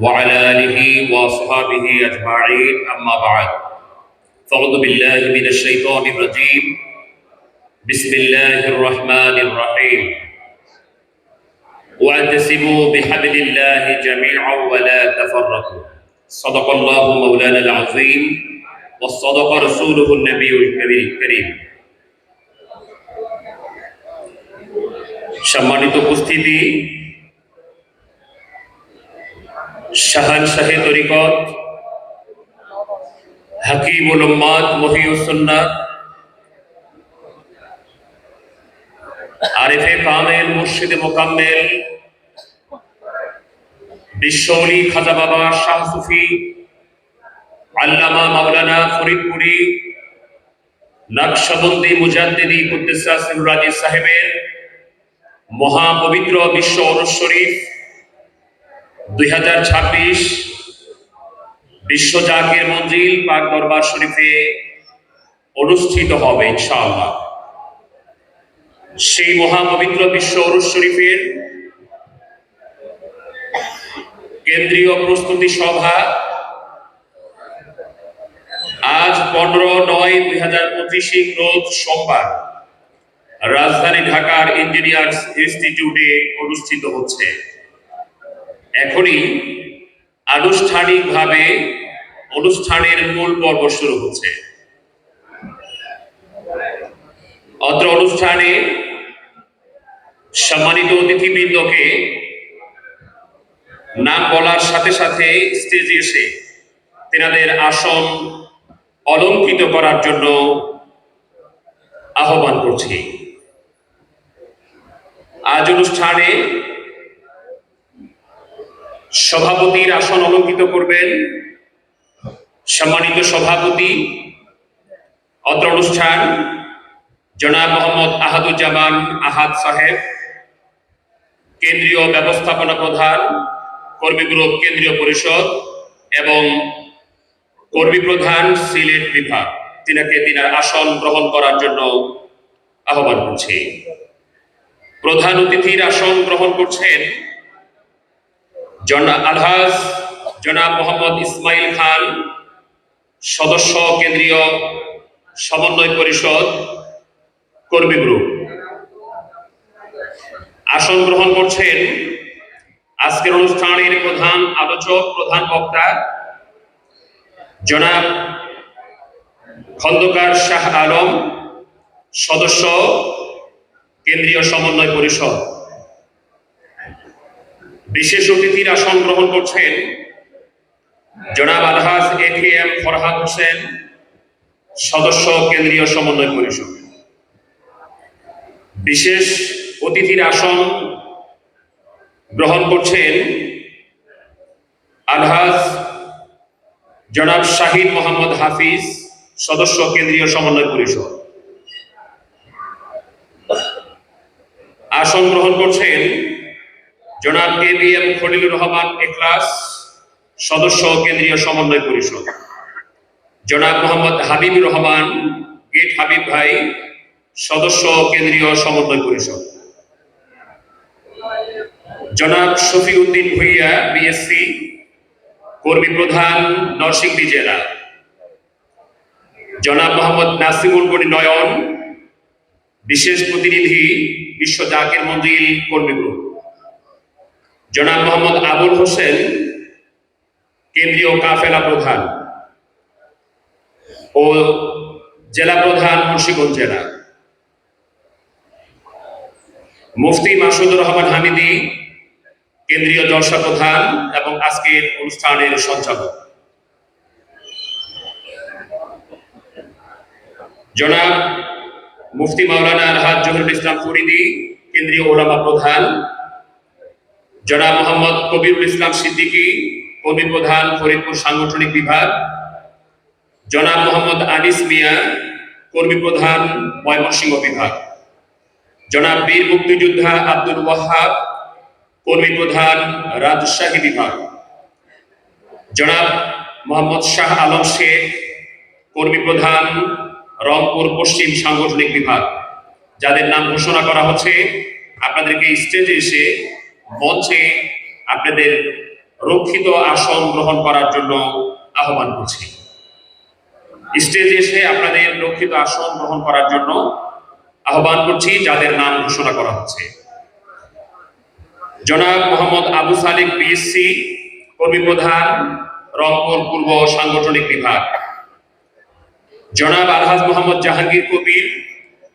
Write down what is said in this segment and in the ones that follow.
وعلى آله وأصحابه أجمعين أما بعد فأعوذ بالله من الشيطان الرجيم بسم الله الرحمن الرحيم واعتصموا بحبل الله جميعا ولا تفرقوا صدق الله مولانا العظيم وصدق رسوله النبي الكريم সম্মানিত উপস্থিতি শাহান শাহে তরিকত, হাকিমুল উম্মাদ মহিউসুন্নাত আরিফে কামেল, মুর্শিদে মোকাম্মেল বিশ্বলি খাজা বাবা শাহ সুফি, আল্লামা মাওলানা ফরিদপুরি, নকশবন্দি মুজাদ্দিদি কুদ্দুসা সিমরাজি সাহেবের মহাপবিত্র বিশ্ব অনুষ শরীফ দুই ছাব্বিশ বিশ্ব জাকের মঞ্জিল পাক দরবার শরীফে অনুষ্ঠিত হবে ইনশাআল্লাহ। সেই মহাপবিত্র বিশ্ব অনুষ শরীফের কেন্দ্রীয় প্রস্তুতি সভা আজ পনেরো নয় দুই হাজার পঁচিশে রোজ সোমবার রাজধানী ঢাকার ইঞ্জিনিয়ার্স ইনস্টিটিউটে অনুষ্ঠিত হচ্ছে। এখনই আনুষ্ঠানিকভাবে অনুষ্ঠানের মূল পর্ব শুরু হচ্ছে। অত্র অনুষ্ঠানে সম্মানিত অতিথিবৃন্দকে নাম বলার সাথে সাথে স্টেজে এসে তেনাদের আসন অলঙ্কিত করার জন্য আহ্বান করছি। আজ অনুষ্ঠানে সভাপতির আসন অলঙ্কিত করবেন। সম্মানিত সভাপতি অত্র অনুষ্ঠান জনাব মোহাম্মদ আহাদুজ্জামান আহাদ সাহেব, কেন্দ্রীয় ব্যবস্থাপনা প্রধান, কর্মী গ্রুপ কেন্দ্রীয় পরিষদ এবং কর্মী প্রধান সিলেট বিভাগ। তিনাকে তিনার আসন গ্রহণ করার জন্য আহ্বান করছি। প্রধান অতিথির আসন গ্রহণ করছেন আলহাজ, জনাব মোহাম্মদ ইসমাইল খান, সদস্য কেন্দ্রীয় সমন্বয় পরিষদ কর্মী গ্রুপ। আসন গ্রহণ করছেন আজকের অনুষ্ঠানের প্রধান আলোচক, প্রধান বক্তা জনাব খন্দকার শাহ আলম, সদস্য কেন্দ্রীয় সমন্বয় পরিষদ। বিশেষ অতিথির আসন গ্রহণ করছেন। জনাব আলহাজ A K M Farhad Hossain, সদস্য কেন্দ্রীয় সমন্বয় পরিষদ। বিশেষ অতিথির আসন গ্রহণ করছেন আলহাজ জনাব শাহিদ মোহাম্মদ হাফিজ, সদস্য কেন্দ্রীয় সমন্বয় পরিষদ। আসন গ্রহণ করছেন জনাব A B M Khalilur Rahman Ekhlas সদস্য কেন্দ্রীয় সমন্বয় পরিষদ। জনাব মোহাম্মদ হাবিবুর রহমান, গেট হাবিব ভাই, সদস্য কেন্দ্রীয় সমন্বয় পরিষদ। জনাব শফি উদ্দিন ভুইয়া বিএসসি কর্মী প্রধান, নরসিংদী জেলা। জনাব মোহাম্মদ নাসিমুল গনি নয়ন, বিশেষ প্রতিনিধি বিশ্ব জাকের মঞ্জিল কর্মী গ্রুপ। জনাব মোহাম্মদ আবুল হোসেন, কেন্দ্রীয় কাফেলা প্রধান ও জেলা প্রধান মুন্সিগঞ্জ জেলা। মুফতি মাসুদুর রহমান হামিদি, কেন্দ্রীয় জলসা প্রধান এবং আজকের অনুষ্ঠানের সঞ্চালক। জনাব মুফতি মাওলানা আলহাজ জহুরুল ইসলাম ফরিদি, কেন্দ্রীয় ওলামা প্রধান জনাব মোহাম্মদ কবিরুল ইসলাম সিদ্দিকী কর্মী প্রধান ফরিদপুর সাংগঠনিক বিভাগ। জনাব মোহাম্মদ আনিস মিয়া কর্মী প্রধান ময়মনসিংহ বিভাগ। জনাব বীর মুক্তিযোদ্ধা আব্দুল ওয়াহাব কর্মী প্রধান রাজশাহী বিভাগ। জনাব মোহাম্মদ শাহ আলম শেখ কর্মী প্রধান রংপুর পশ্চিম সাংগঠনিক বিভাগ। যাদের নাম ঘোষণা করা হচ্ছে, আপনাদেরকে স্টেজে এসে মঞ্চে আপনাদের রক্ষিত আসন গ্রহণ করার জন্য আহ্বান করছি। স্টেজে এসে আপনাদের রক্ষিত আসন গ্রহণ করার জন্য আহ্বান করছি, যাদের নাম ঘোষণা করা হচ্ছে। জনাব মোহাম্মদ আবু সালিক বিএসসি কর্মী প্রধান, রংপুর পূর্ব সাংগঠনিক বিভাগ। জনাব আলহাজ মোহাম্মদ জাহাঙ্গীর কবির,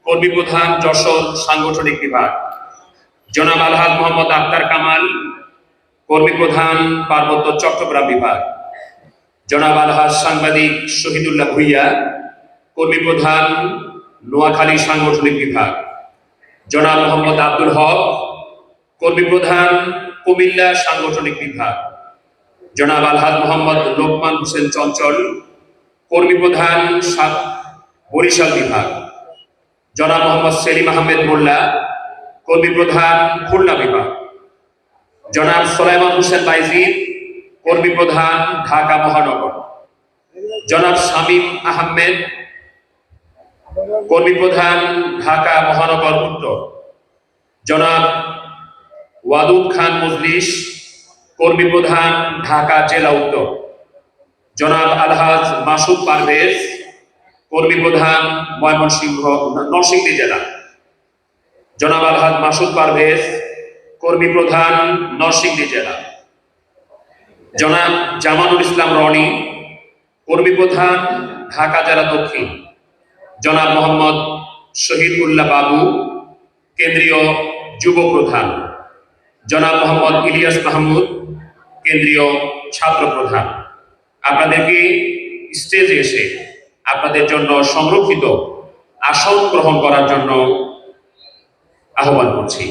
কর্মী প্রধান, যশোর সাংগঠনিক বিভাগ। জনাব আলহাজ মোহাম্মদ আক্তার কামাল, কর্মী প্রধান পার্বত্য চট্টগ্রাম বিভাগ। জনাব আলহাজ সাংবাদিক শহীদুল্লাহ ভুইয়া, কর্মী প্রধান নোয়াখালী সাংগঠনিক বিভাগ। জনাব মোহাম্মদ আব্দুল হক, কর্মী প্রধান কুমিল্লা সাংগঠনিক বিভাগ। জনাব আলহাজ মোহাম্মদ লোকমান হোসেন চঞ্চল, কর্মী প্রধান বরিশাল বিভাগ। জনাব মোহাম্মদ সেলিম আহমেদ মোল্লা কর্মী প্রধান খুলনা বিভাগ। জনাব সোলাইমান হোসেন বাইজিদ কর্মী প্রধান ঢাকা মহানগর। জনাব শামীম আহমেদ কর্মী প্রধান ঢাকা মহানগর উত্তর। জনাব ওয়াদুদ খান মজলিস কর্মী প্রধান ঢাকা জেলা উত্তর। জনাব আলহাজ মাসুদ পারভেজ কর্মী প্রধান ময়মনসিংহ, নরসিংদী জেলা। জনাব আলহাজ মাসুদ পারভেজ, কর্মী প্রধান, নরসিংদী জেলা। জনাব জামানুল ইসলাম রনি, কর্মী প্রধান, ঢাকা জেলা দক্ষিণ। জনাব মোহাম্মদ শহীদ উল্লাহ বাবু, কেন্দ্রীয় যুব প্রধান। জনাব মোহাম্মদ ইলিয়াস মাহমুদ, কেন্দ্রীয় ছাত্র প্রধান। আপনাদেরকে স্টেজে এসে আপনাদের জন্য সংরক্ষিত আসন গ্রহণ করার জন্য আহ্বান করছি।